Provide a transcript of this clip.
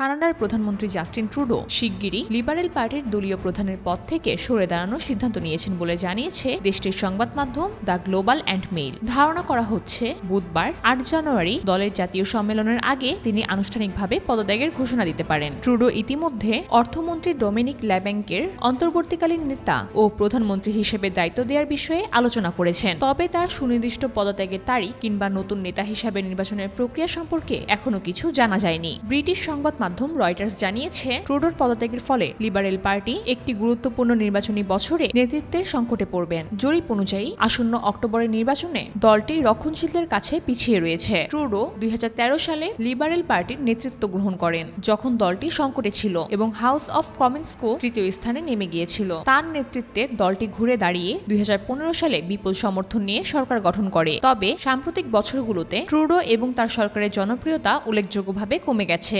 কানাডার প্রধানমন্ত্রী Justin Trudeau শিগগিরই লিবারেল পার্টির দলীয় প্রধানের পদ থেকে সরে দাঁড়ানোর সিদ্ধান্ত নিয়েছেন বলে জানিয়েছে দেশটির সংবাদ মাধ্যম দ্য গ্লোবাল অ্যান্ড মেইল। ধারণা করা হচ্ছে, বুধবার আট জানুয়ারি দলের জাতীয় সম্মেলনের আগে তিনি আনুষ্ঠানিকভাবে পদত্যাগের ঘোষণা দিতে পারেন। ট্রুডো ইতিমধ্যে অর্থমন্ত্রী ডোমিনিক ল্যাব্যাঙ্কের অন্তর্বর্তীকালীন নেতা ও প্রধানমন্ত্রী হিসেবে দায়িত্ব দেওয়ার বিষয়ে আলোচনা করেছেন। তবে তার সুনির্দিষ্ট পদত্যাগের তারিখ কিংবা নতুন নেতা হিসাবে নির্বাচনের প্রক্রিয়া সম্পর্কে এখনও কিছু জানা যায়নি। ব্রিটিশ সংবাদ মাধ্যম রয়টার্স জানিয়েছে, ট্রুডোর পদত্যাগের ফলে লিবারেল পার্টি একটি গুরুত্বপূর্ণ নির্বাচনী বছরে নেতৃত্বের সংকটে পড়বেন। জরিপ অনুযায়ী, আসন্ন অক্টোবরের নির্বাচনে দলটি রক্ষণশীলদের কাছে পিছিয়ে রয়েছে। ট্রুডো দুই হাজার তেরো সালে লিবারেল পার্টির নেতৃত্ব গ্রহণ করেন, যখন দলটি সংকটে ছিল এবং হাউস অফ কমন্সকো তৃতীয় স্থানে নেমে গিয়েছিল। তার নেতৃত্বে দলটি ঘুরে দাঁড়িয়ে দুই হাজার পনেরো সালে বিপুল সমর্থন নিয়ে সরকার গঠন করে। তবে সাম্প্রতিক বছরগুলোতে ট্রুডো এবং তার সরকারের জনপ্রিয়তা উল্লেখযোগ্যভাবে কমে গেছে।